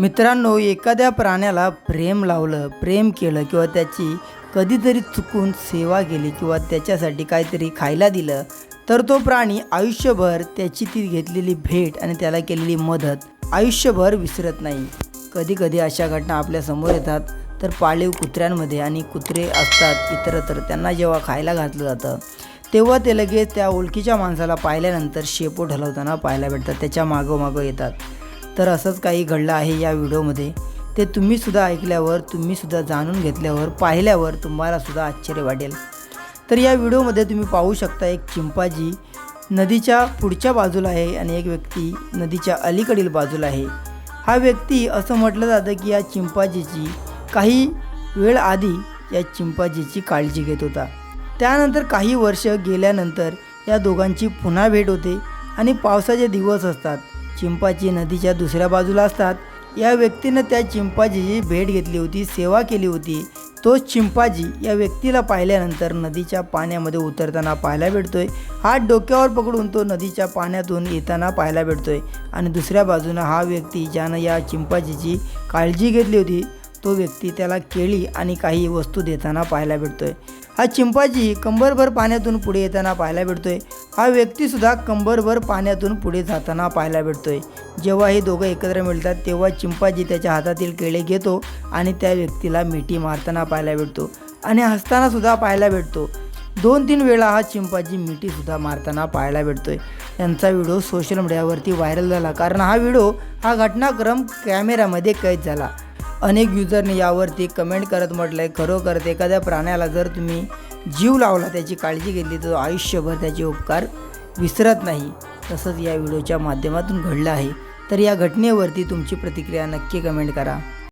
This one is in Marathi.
मित्रांनो एखाद्या प्राण्याला प्रेम लावलं प्रेम केलं किंवा त्याची कधीतरी चुकून सेवा केली किंवा त्याच्यासाठी काहीतरी खायला दिलं तर तो प्राणी आयुष्यभर त्याची ती घेतलेली भेट आणि त्याला केलेली मदत आयुष्यभर विसरत नाही. कधी कधी अशा घटना आपल्यासमोर येतात तर पाळीव कुत्र्यांमध्ये आणि कुत्रे असतात इतरत्र त्यांना जेव्हा खायला घातलं जातं तेव्हा ते लगेच त्या ओळखीच्या माणसाला पाहिल्यानंतर शेपूट हलवताना पाहायला भेटतात त्याच्या मागोमागं येतात. तर असंच काही घडलं आहे या व्हिडिओमध्ये. ते तुम्हीसुद्धा ऐकल्यावर तुम्हीसुद्धा जाणून घेतल्यावर पाहिल्यावर तुम्हालासुद्धा आश्चर्य वाटेल. तर या व्हिडिओमध्ये तुम्ही पाहू शकता एक चिंपाजी नदीच्या पुढच्या बाजूला आहे आणि एक व्यक्ती नदीच्या अलीकडील बाजूला आहे. हा व्यक्ती असं म्हटलं जातं की या चिंपाजीची काही वेळ आधी या चिंपाजीची काळजी घेत होता. त्यानंतर काही वर्ष गेल्यानंतर या दोघांची पुन्हा भेट होते आणि पावसाचे दिवस असतात. चिंपाची नदीच्या दुसऱ्या बाजूला असतात. या व्यक्तीनं त्या चिंपाजीची भेट घेतली होती सेवा केली होती. तोच चिंपाजी या व्यक्तीला पाहिल्यानंतर नदीच्या पाण्यामध्ये उतरताना पाहायला भेटतोय. हात डोक्यावर पकडून तो नदीच्या पाण्यातून येताना पाहायला भेटतोय. आणि दुसऱ्या बाजूनं हा व्यक्ती ज्यानं या चिंपाजीची काळजी घेतली होती तो व्यक्ती त्याला केळी आणि काही वस्तू देताना पाहायला भेटतोय. हा चिंपाजी कंबरभर पाण्यातून पुढे येताना पाहायला भेटतोय. हा व्यक्तीसुद्धा कंबरभर पाण्यातून पुढे जाताना पाहायला भेटतोय. जेव्हा हे दोघं एकत्र मिळतात तेव्हा चिंपाजी त्याच्या हातातील केळे घेतो आणि त्या व्यक्तीला मिठी मारताना पाहायला भेटतो आणि हसतानासुद्धा पाहायला भेटतो. दोन तीन वेळा हा चिंपाजी मिठीसुद्धा मारताना पाहायला भेटतोय. यांचा व्हिडिओ सोशल मीडियावरती व्हायरल झाला. कारण हा व्हिडिओ हा घटनाक्रम कॅमेऱ्यामध्ये कैद झाला. अनेक युजरने यावरती कमेंट करत म्हटलं आहे खरोखर एखाद्या प्राण्याला जर तुम्ही जीव लावला त्याची काळजी घेतली तर आयुष्यभर त्याचे उपकार विसरत नाही. तसंच या व्हिडिओच्या माध्यमातून घडलं आहे. तर या घटनेवरती तुमची प्रतिक्रिया नक्की कमेंट करा.